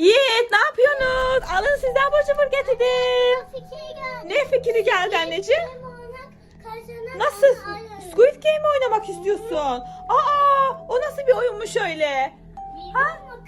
Yiğit ne yapıyorsunuz? Alın sizden abur cubur getirdim. Ne fikri geldi anneciğim? Nasıl? Squid Game oynamak istiyorsun? Aa, o nasıl bir oyunmuş öyle?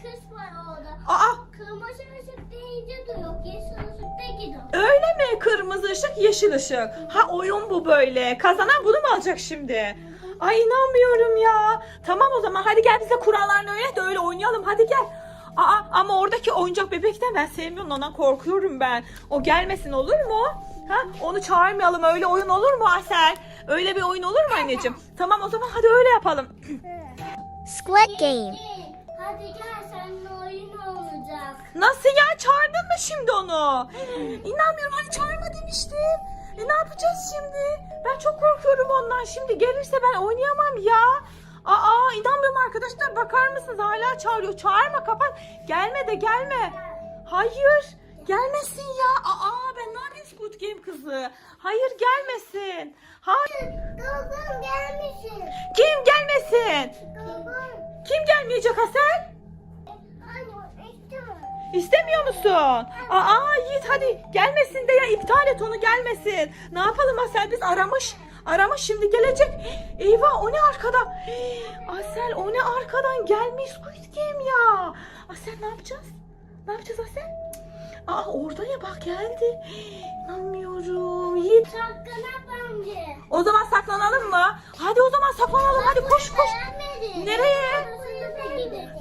Kız var orada. Aa, Kırmızı ışık deyince duruyor. Yeşil ışıkta gidiyor. öyle mi? Kırmızı ışık, yeşil ışık. Ha oyun bu böyle. Kazanan bunu mu alacak şimdi? Ay inanmıyorum ya. Tamam o zaman hadi gel bize kurallarını öğret de öyle oynayalım. Hadi gel. Aa ama oradaki oyuncak bebekten ben sevmiyorum ondan korkuyorum ben. O gelmesin olur mu? Ha onu çağırmayalım öyle oyun olur mu Asel? Öyle bir oyun olur mu anneciğim? Tamam o zaman hadi öyle yapalım. Squid Game. Hadi gel seninle oyun olacak. Nasıl ya çağırdın mı şimdi onu? İnanmıyorum hani çağırma demiştim. E ne yapacağız şimdi? Ben çok korkuyorum ondan. Şimdi gelirse ben oynayamam ya. Aa inanmıyorum arkadaşlar bakar mısınız hala çağırıyor. Çağırma kapat. Gelme de gelme. Hayır. Gelmesin ya. Aa ben ne yapayım Squid Game kızı? Hayır gelmesin. Hayır. Kızım gelmişsin. Kim gelmesin? Kızım. Kim gelmeyecek Hasan? İstemiyor musun? Aa Yiğit hadi gelmesin de ya iptal et onu gelmesin. Ne yapalım Asel biz aramış. Aramış şimdi gelecek. Eyvah o ne arkada? Asel o ne arkadan gelmiş Squid Game ya. Asel ne yapacağız? Ne yapacağız Asel? Aa orada ya bak geldi. İnanmıyorum. Yiğit. Saklanat bence. O zaman saklanalım mı? Hadi o zaman saklanalım. Hadi koş koş. Nereye?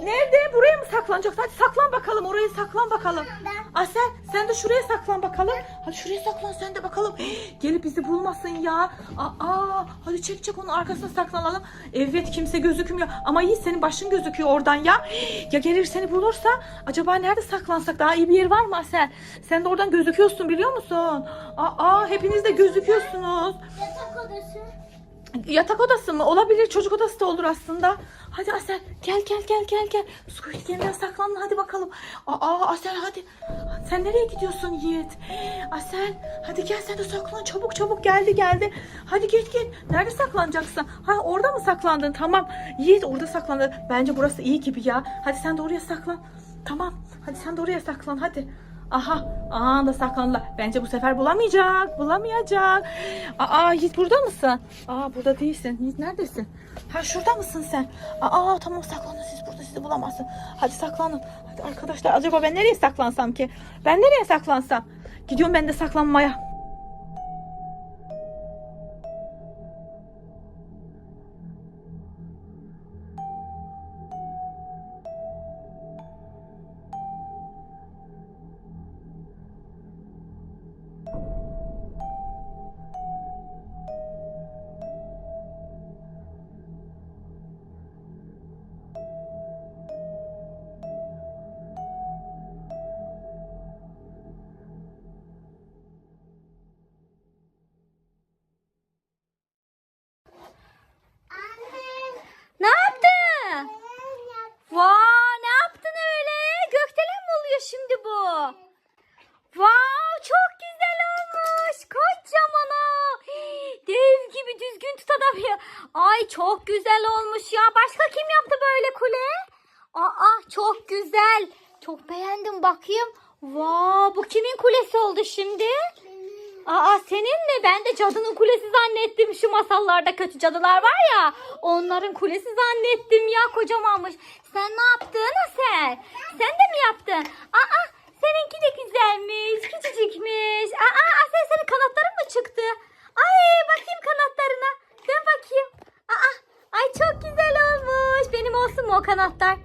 Nerede? Buraya mı saklanacağız? Hadi saklan bakalım. Oraya saklan bakalım. Asel sen de şuraya saklan bakalım. Hadi şuraya saklan sen de bakalım. Gelip bizi bulmasın ya. Aa, hadi çek çek onun arkasına saklanalım. Evet kimse gözükmüyor. Ama iyi senin başın gözüküyor oradan ya. Ya gelir seni bulursa acaba nerede saklansak? Daha iyi bir yer var mı Asel? Sen de oradan gözüküyorsun biliyor musun? Aa, hepiniz de gözüküyorsunuz. Yatak odası. Yatak odası mı? Olabilir. Çocuk odası da olur aslında. Hadi Asel gel gel gel gel gel. Squid Game'den saklan hadi bakalım. Aa Asel hadi. Sen nereye gidiyorsun Yiğit? Asel hadi gel sen de saklan çabuk çabuk geldi geldi. Hadi git git. Nerede saklanacaksın? Ha orada mı saklandın? Tamam. Yiğit orada saklandı. Bence burası iyi gibi ya. Hadi sen de oraya saklan. Tamam. Hadi sen de oraya saklan hadi. Aha, aa da saklandılar. Bence bu sefer bulamayacak, bulamayacak. Aa, Yiğit burada mısın? Aa, burada değilsin. Yiğit neredesin? Ha, şurada mısın sen? Aa, tamam saklanın siz burada sizi bulamazsın. Hadi saklanın. Hadi arkadaşlar, acaba ben nereye saklansam ki? Ben nereye saklansam? Gidiyorum ben de saklanmaya. Çok güzel olmuş ya. Başka kim yaptı böyle kule? Aa çok güzel. Çok beğendim bakayım. Wow bu kimin kulesi oldu şimdi? Aa senin mi? Ben de cadının kulesi zannettim. Şu masallarda kötü cadılar var ya. Onların kulesi zannettim ya kocamanmış. Sen ne yaptın Asel? Sen de mi yaptın? Aa seninki de güzelmiş. Küçücükmüş. Aa Asel senin kanatların mı çıktı? Ay bakayım kanatlarına. Dön bakayım. Aa ay çok güzel olmuş. Benim olsun mu o kanatlar?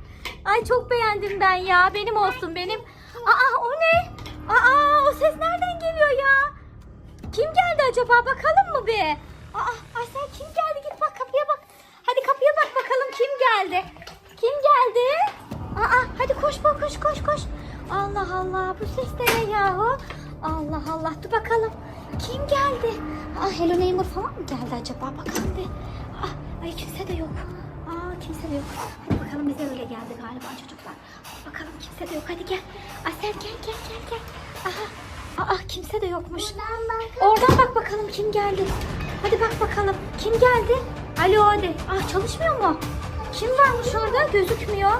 Ay çok beğendim ben ya. Benim olsun benim. Aa o ne? Aa o ses nereden geliyor ya? Kim geldi acaba? Bakalım mı bir? Aa, ay sen kim geldi? Git bak kapıya bak. Hadi kapıya bak bakalım kim geldi? Kim geldi? Aa, hadi koş koş koş koş koş. Allah Allah bu ses de ne yahu? Allah Allah dur bakalım. Kim geldi? Aa, Hello Neighbor falan mı geldi acaba? Bakalım bir. Ay kimse de yok. Aa kimse de yok. Hadi bakalım bize öyle geldi galiba çocuklar. Hadi bakalım kimse de yok. Hadi gel. Asel gel gel gel gel. Aha. Aa kimse de yokmuş. Oradan bak bakalım kim geldi. Hadi bak bakalım kim geldi? Alo hadi. Ah çalışmıyor mu? Kim varmış orada? Gözükmüyor.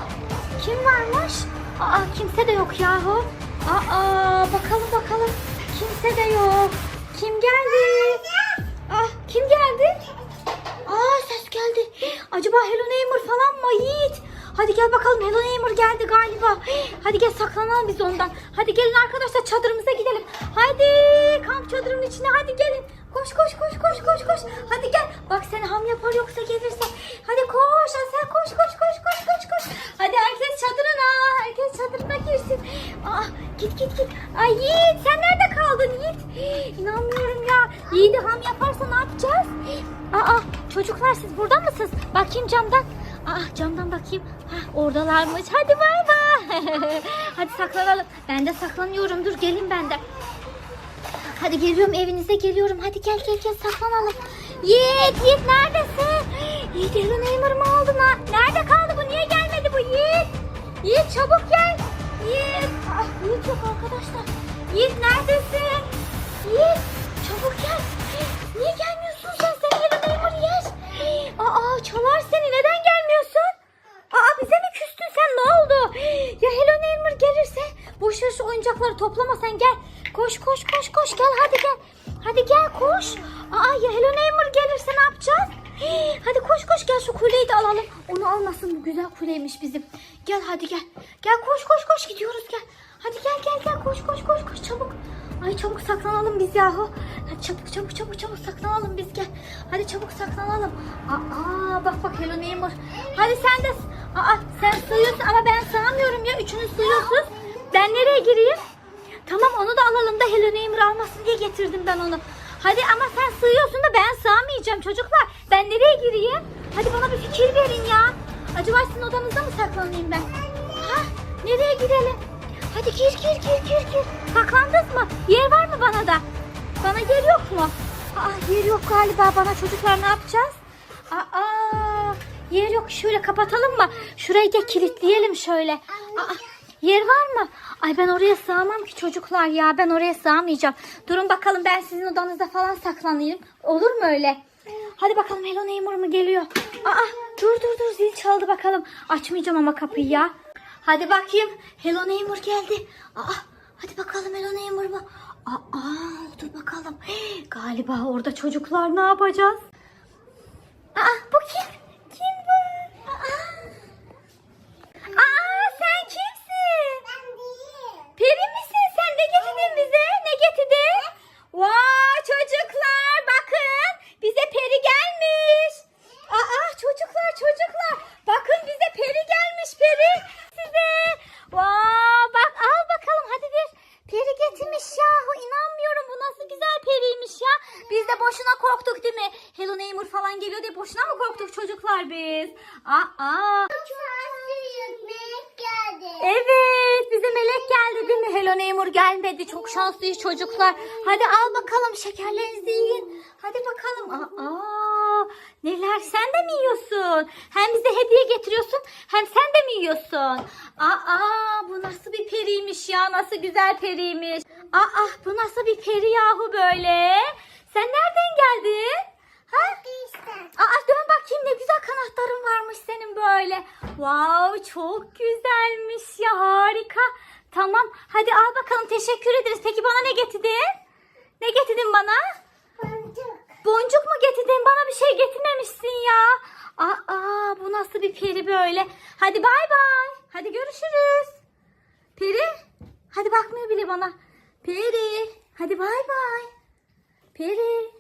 Kim varmış? Aa kimse de yok yahu. Aa bakalım bakalım. Kimse de yok. Kim geldi? Ah kim geldi? Acaba Hello Neighbor falan mı Yiğit? Hadi gel bakalım Hello Neighbor geldi galiba. Hadi gel saklanalım biz ondan. Hadi gelin arkadaşlar çadırımıza gidelim. Hadi kamp çadırının içine hadi gelin. Koş koş koş koş koş koş. Hadi gel. Bak seni ham yapar yoksa gelirse. Hadi koş Asel koş koş koş koş koş koş. Hadi herkes çadırına. Herkes çadırına girsin. Aa git git git. Ay Yiğit sen nerede kaldın Yiğit? İnanmıyorum ya. Yiğit'i ham yaparsa ne yapacağız? Aa çocuklar siz burada mısınız? Bakayım camdan. Aa camdan bakayım. Hah oradalarmış. Hadi bay bay. Hadi saklanalım. Ben de saklanıyorum. Dur gelin ben de. Hadi geliyorum evinize geliyorum. Hadi gel gel gel saklanalım. Yiğit Yiğit neredesin? Yiğit Hello Neighbor mı oldu? Na- Nerede kaldı bu? Niye gelmedi bu Yiğit? Yiğit çabuk gel. Yiğit. Ah, Yiğit yok arkadaşlar. Yiğit neredesin? Toplama sen gel. Koş koş koş koş gel hadi gel. Hadi gel koş. Aa ya Hello Neighbor gelirse ne yapacağız? Hadi koş koş gel şu kuleyi de alalım. Onu almasın bu güzel kuleymiş bizim. Gel hadi gel. Gel koş koş koş gidiyoruz gel. Hadi gel gel gel koş koş koş koş çabuk. Ay çabuk saklanalım biz yahu. Hadi çabuk çabuk çabuk çabuk saklanalım biz gel. Hadi çabuk saklanalım. Aa bak bak Hello Neighbor. Hadi sen de. Aa sen sığıyorsun ama ben sığamıyorum ya. Üçünüz sığıyorsunuz. Ben nereye gireyim? Tamam onu da alalım da Hello Neighbor almasın diye getirdim ben onu. Hadi ama sen sığıyorsun da ben sığamayacağım çocuklar. Ben nereye gireyim? Hadi bana bir fikir verin ya. Acaba sizin odanızda mı saklanayım ben? Ha, nereye girelim? Hadi gir gir gir gir gir. Saklandınız mı? Yer var mı bana da? Bana yer yok mu? Aa, yer yok galiba bana çocuklar ne yapacağız? Aa, yer yok şöyle kapatalım mı? Şurayı da kilitleyelim şöyle. Aa, yer var mı? Ay ben oraya sığamam ki çocuklar ya. Ben oraya sığamayacağım. Durun bakalım ben sizin odanızda falan saklanayım. Olur mu öyle? Hadi bakalım Hello Neighbor mu geliyor? Aa dur dur dur zil çaldı bakalım. Açmayacağım ama kapıyı ya. Hadi bakayım. Hello Neighbor geldi. Aa hadi bakalım Hello Neighbor mu? Aa dur bakalım. Galiba orada çocuklar ne yapacağız? Aa bu kim? Kim bu? Aa, Aa sen kimsin? Ben değilim. Peri misin sen? Ne getirdin bize? Ne getirdin? Vay çocuklar bakın bize peri gelmiş. Aa çocuklar çocuklar bakın bize peri gelmiş peri size. Vay bak al bakalım hadi bir peri getirmiş yahu inanmıyorum bu nasıl güzel periymiş ya. Biz de boşuna korktuk değil mi? Hello Neighbor falan geliyor diye boşuna mı korktuk çocuklar biz? Aa. Evet bize melek geldi değil mi? Hello Neighbor gelmedi. Çok şanslıyız çocuklar. Hadi al bakalım şekerlerinizi yiyin. Hadi bakalım. Aa, neler sen de mi yiyorsun? Hem bize hediye getiriyorsun hem sen de mi yiyorsun? Aa bu nasıl bir periymiş ya? Nasıl güzel periymiş. Aa bu nasıl bir peri yahu böyle? Sen nereden geldin? Aa dön bakayım ne güzel kanatların varmış senin böyle. Wow çok güzelmiş ya harika. Tamam hadi al bakalım teşekkür ederiz. Peki bana ne getirdin? Ne getirdin bana? Boncuk. Boncuk mu getirdin? Bana bir şey getirmemişsin ya. Aa bu nasıl bir peri böyle? Hadi bay bay. Hadi görüşürüz. Peri. Hadi bakmıyor bile bana. Peri. Hadi bay bay. Peri.